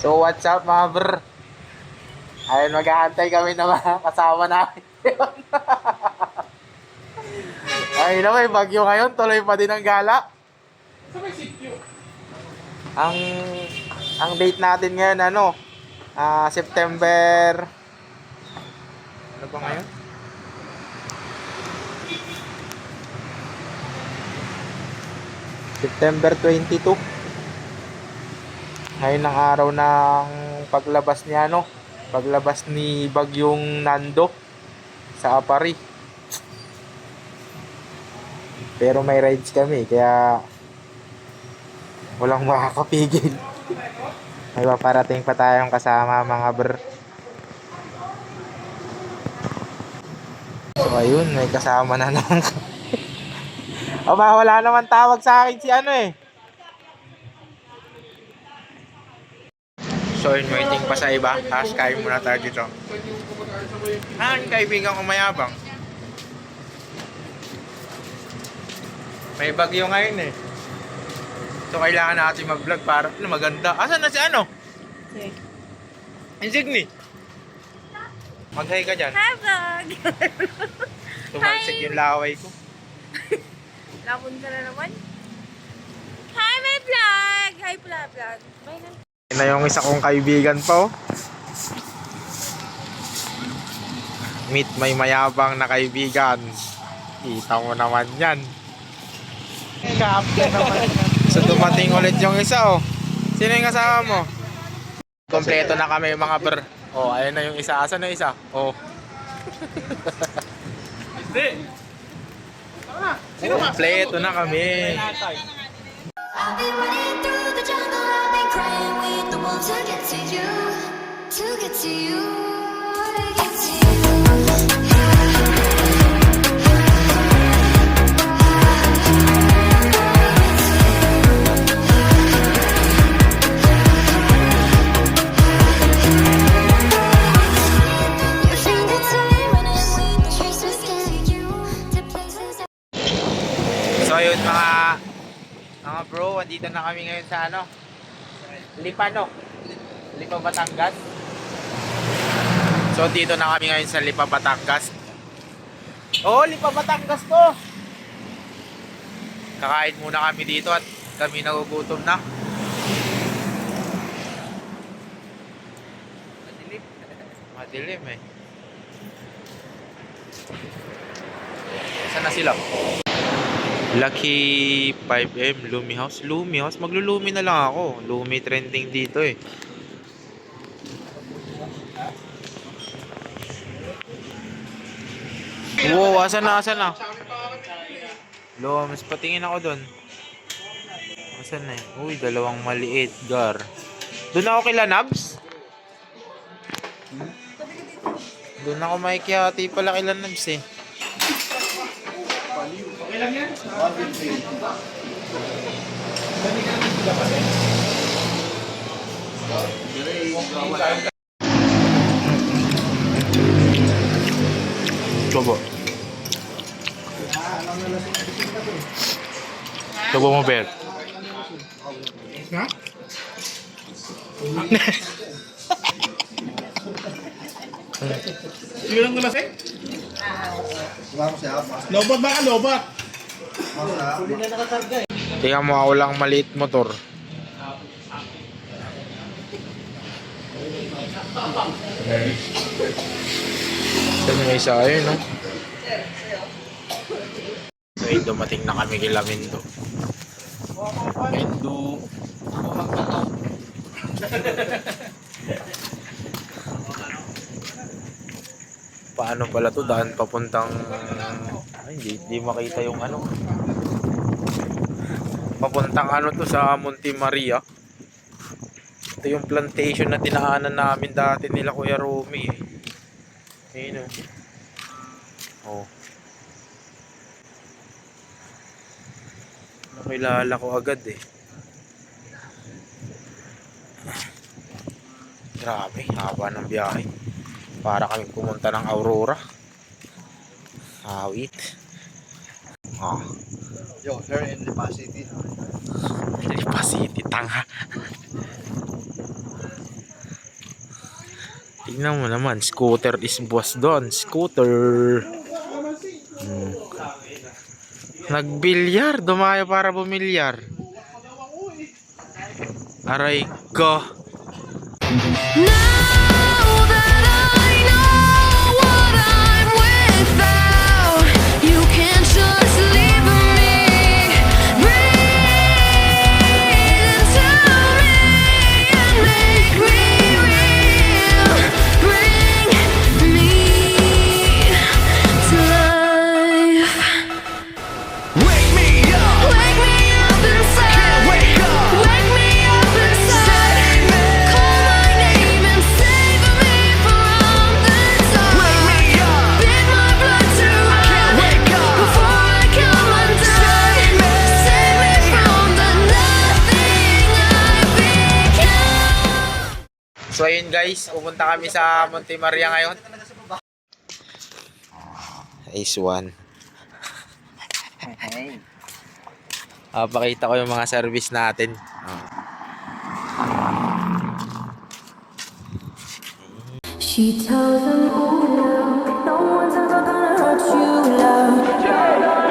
So what's up mga brr? Ayun, maghahantay kami ng mga kasama namin. Ay na may bagyo ngayon, tuloy pa din ang gala. Ang ang date natin ngayon ano? Ah, September Ano ba ngayon? September 22. Ngayon ang araw ng paglabas ni ano, paglabas ni Bagyong Nando sa Apari. Pero may rides kami, kaya walang makakapigil. May paparating pa tayong kasama mga br. So ayun, may kasama na naman. Aba, wala naman tawag sa akin si ano eh. So yun, waiting pa sa iba. Tapos kain muna tayo dito. Ah, yung kaibigan ko mayabang. May bagyo ngayon eh. So kailangan natin mag-vlog para ano, maganda. Asan na si ano? Okay. Insigni. Mag-hi ka dyan. Hi, vlog! Tumalsik yung laway ko. Lapon ka na naman. Hi, my vlog! Hi, vlog. Bye na. Na yung isa kong kaibigan po. Meet may mayabang na kaibigan. Kita mo naman yan. So dumating ulit yung isa oh. Sino yung kasama mo? Kompleto na kami mga ber. Oh, ayun na yung isa. Asan na isa? Oh. Kompleto na kami. I've been running through to to you, to to you, to to you. Na kami ngayon sa ano? Lipa no? Lipa Batangas. So dito na kami ngayon sa Lipa Batangas. Oh, Lipa Batangas to. Kakain muna kami dito at kami nagugutom na. Madilim. Madilim eh. Saan na sila? Lucky 5M Lumi House. Lumi House? Maglulumi na lang ako. Lumi trending dito eh. Wow, asan na, asan na? Lo, mas patingin ako doon. Asan na eh? Uy, dalawang maliit, gar. Doon ako kila Nabs? Doon ako makikiati pala kila Nabs eh. Coba. Coba mo, Ber. Sige lang nalasing. Lobat ba ka, lobat? Tingnan mo ako lang maliit motor. Saan yung isa? Ayun, no? So, yun, dumating na kami kila Mendo. Mendo. Paano pala to? Daan papuntang... Ay, hindi, hindi makita yung ano. Papuntang ano to sa Monte Maria. Ito yung plantation na dinaanan namin dati nila Kuya Romy eh. Ayun oh. Oh. Nakilala ko agad eh. Grabe, haba ng biyahe. Para kami pumunta ng Aurora. Awit. Ah, Yo, here in Lipa City. Lipa City, tanga. Tignan mo naman, scooter is boss doon. Scooter. Hmm. Nagbilyar, dumayo para bumilyar. Aray ko. So ayun guys, pupunta kami sa Monte Maria ngayon. Ace 1. Ah, pakita ko yung mga service natin. She tells them, oh no, no one's ever gonna hurt you, love.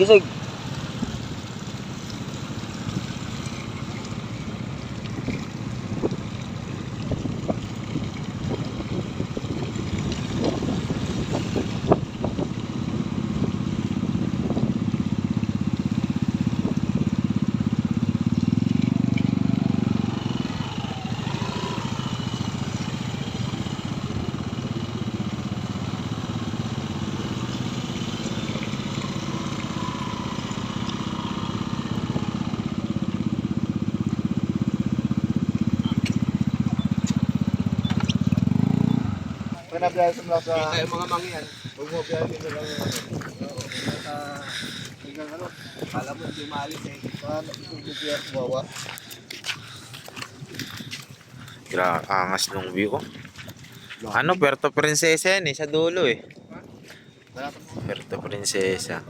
Sige, Sig. Pinabiyahe sa mga sa... Ay, mga mangyan. Huwag mo biyahe dito lang. Oo. Hanggang ano? Kala mo hindi maalis eh. Paano? Mo biyahe bumawa. Gra, angas nung view ko. Ano, Puerto Princesa yan eh, sa dulo eh. Puerto Princesa.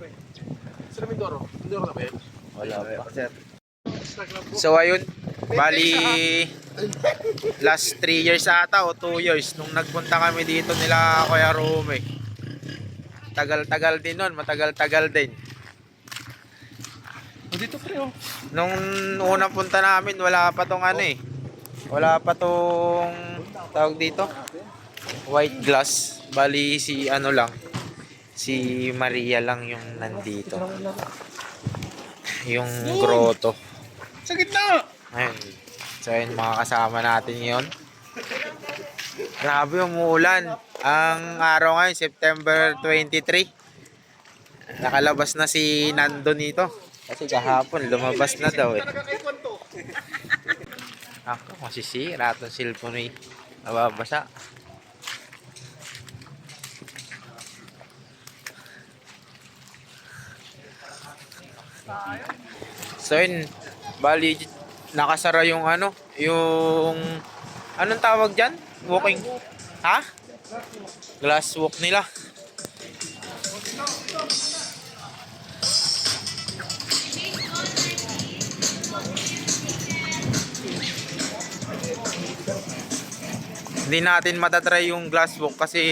Sino Mindoro? Mindoro na ba yun? Wala pa. Sir. So ayun, bali last 3 years ata o 2 years nung nagpunta kami dito nila Kuya Rome. Tagal-tagal din nun, matagal-tagal din. O dito pre oh. Nung unang punta namin, wala pa tong ano eh. Wala pa tong tawag dito. White glass. Bali si ano lang. Si Maria lang yung nandito. Yung grotto. Sa gitna! Ayun. So, yun mga kasama natin ngayon. Grabe, umuulan. Ang araw ngayon, September 23. Nakalabas na si Nando nito. Kasi kahapon, lumabas na daw eh. Ako, masisira itong cellphone eh. Nababasa. So yun, bali nakasara yung ano, yung anong tawag diyan? Walking. Ha? Glass walk nila. Hindi natin matatry yung glass walk kasi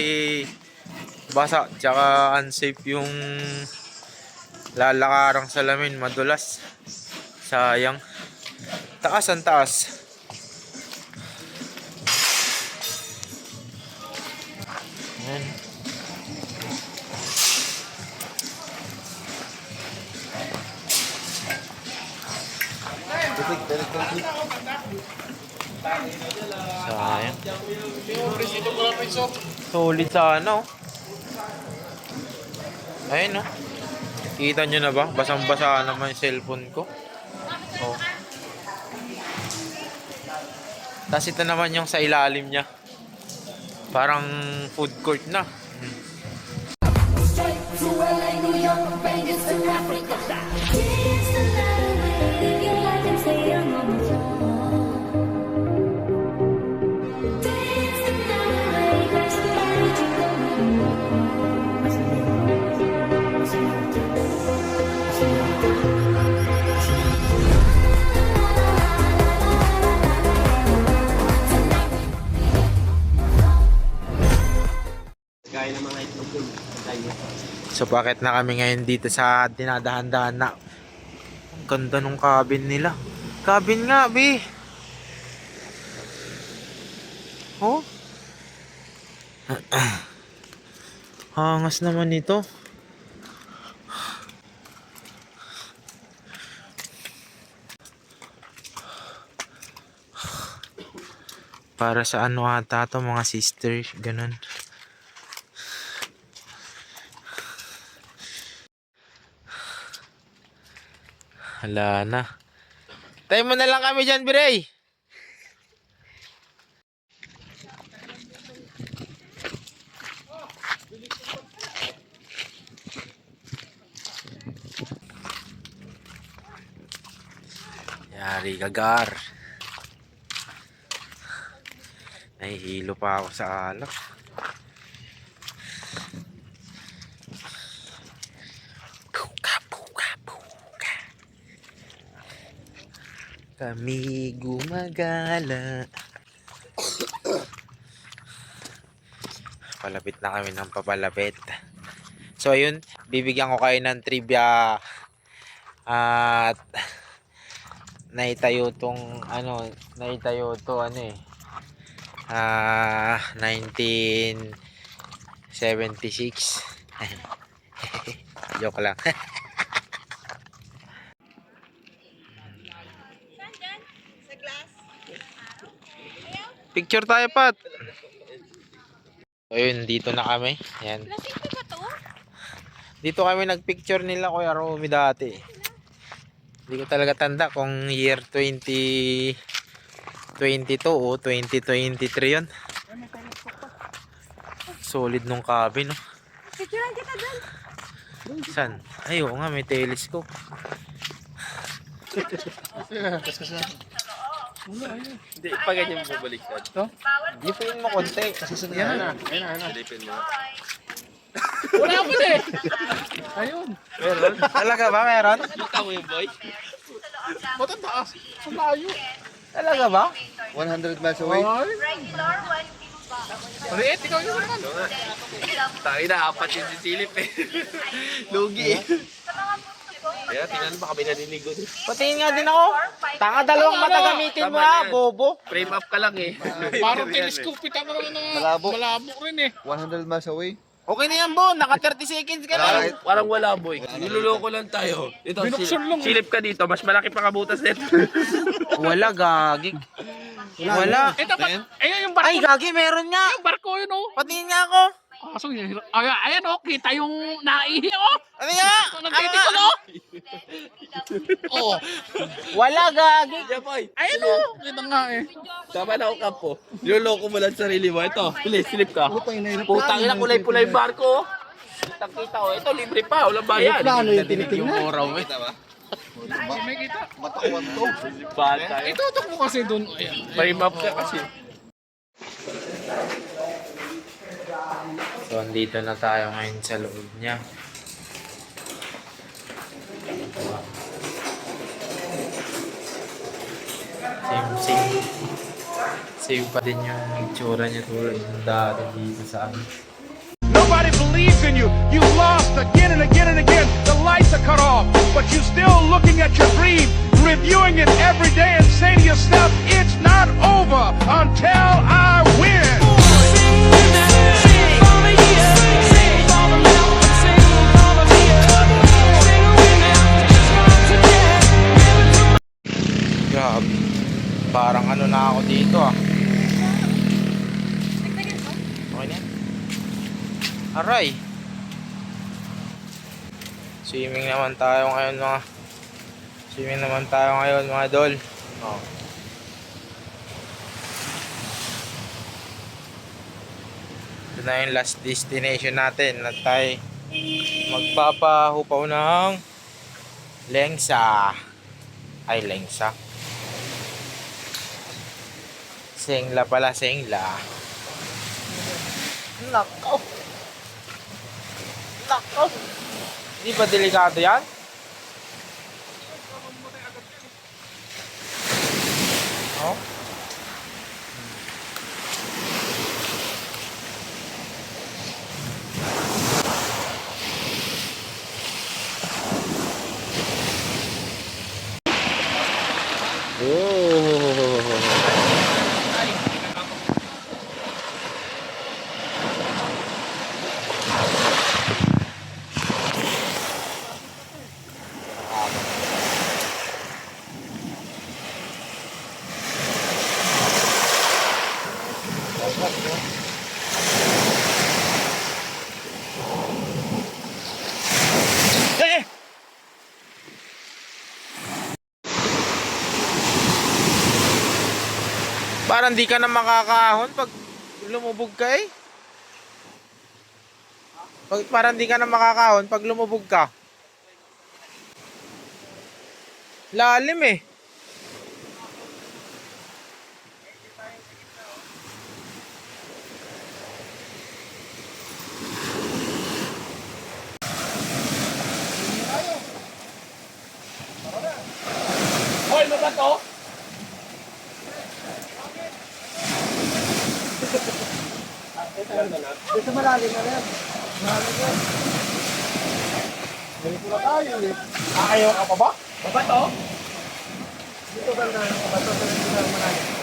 basa tsaka unsafe yung lalakarang salamin madulas sayang taas ang taas Ayan. sayang solid sa ano ayun no Kita nyo na ba? Basang-basa naman yung cellphone ko. Oh. Tapos ito naman yung sa ilalim niya. Parang food court na. To So bakit na kami ngayon dito sa dinadahan-dahan na ang ganda nung cabin nila. Cabin nga, be. Oh. Hangas naman ito. Para sa ano ata to mga sister, ganun. Hala na. Tayo mo na lang kami dyan, Biray. Yari gagar. Nahihilo pa ako sa alak. Kami gumagala. Palapit na kami ng papalapit. So ayun, bibigyan ko kayo ng trivia at naitayo tong ano, naitayo to ano eh. Ah, 1976. Joke lang. Picture tayo, Pat. Ayun, dito na kami. Yan. Dito kami nagpicture nila Kuya Romy dati. Hindi ko talaga tanda kung year 2022 o 2023 yun. Solid nung cabin, no? Picturean kita dun. San? Ay, oo nga, may telescope. Hindi, pa ganyan mo baliktad. Gipin mo konti. Yan na. Ayun na, ayun na. Silipin mo. Wala ko na eh. Ayun. Meron? Talaga ba meron? Kita mo yung boy? Matataas. Ang layo. Talaga ba? 100 miles away. Ay. Riet, ikaw yun naman. Tayo na, apat yung sisilip eh. Lugi eh. Kaya tingnan mo, kami naniligo din. Patingin nga din ako. Tanga dalawang mata gamitin mo na ah, bobo. Frame up ka lang eh. Parang telescope. Kita mo naman na Malabo. malabo rin eh. 100 miles away. Okay na yan, Bon. Naka 30 seconds ka na. Parang, parang wala, boy. Niloloko lang tayo. Ito, sil- silip ka dito. Mas malaki pa kabutas nito. Wala, gagi. Wala. Ito pa, ayan yung barko. Ay, gagi, meron nga. Yung barko yun oh. Patingin nga ako. Kaso yun, ayan, ayan oh, kita yung naihi oh. Ano nga? Nagtitikon oh. Oh, Wala, gagi. Boy. ayan oh. Kita nga eh. Tama na ako, Kampo. Niloloko mo lang sarili mo. Ito, bilis, silip ka. Putang ina, kulay-pulay yung barko. oh. Kitang kita ko. Ito, libre pa. Walang bayan. Plano yung tinitingnan. Yung oraw, eh. May kita. Matawan to. Bata. eh. Itutok mo kasi doon. May map ka kasi. So, andito na tayo ngayon sa loob niya. Same, same. Same pa din yung itsura niya tulad ng dati dito sa amin. Nobody believes in you. You lost again and again and again. The lights are cut off, but you're still looking at your dream, reviewing it every day, and saying to yourself, "It's not over until dito ah. Okay na. Aray. Swimming naman tayo ngayon mga Swimming naman tayo ngayon mga dol. Oh. Ito na yung last destination natin na tayo magpapahupaw ng Lengsa. Ay, Lengsa. Sengla pala, Sengla. Nako. Nako. Hindi ba delikado yan? Oh? Oh. Eh! Parang di ka na makakahon pag lumubog ka eh. Pag, parang di ka na makakahon pag lumubog ka. Lalim eh. Hoy, ano ba to? Dito malalim na rin. Malalim na. Ganito na tayo eh. Ayaw ka pa ba? Ba ba to? Dito banda ng kabato sa hindi na malalim.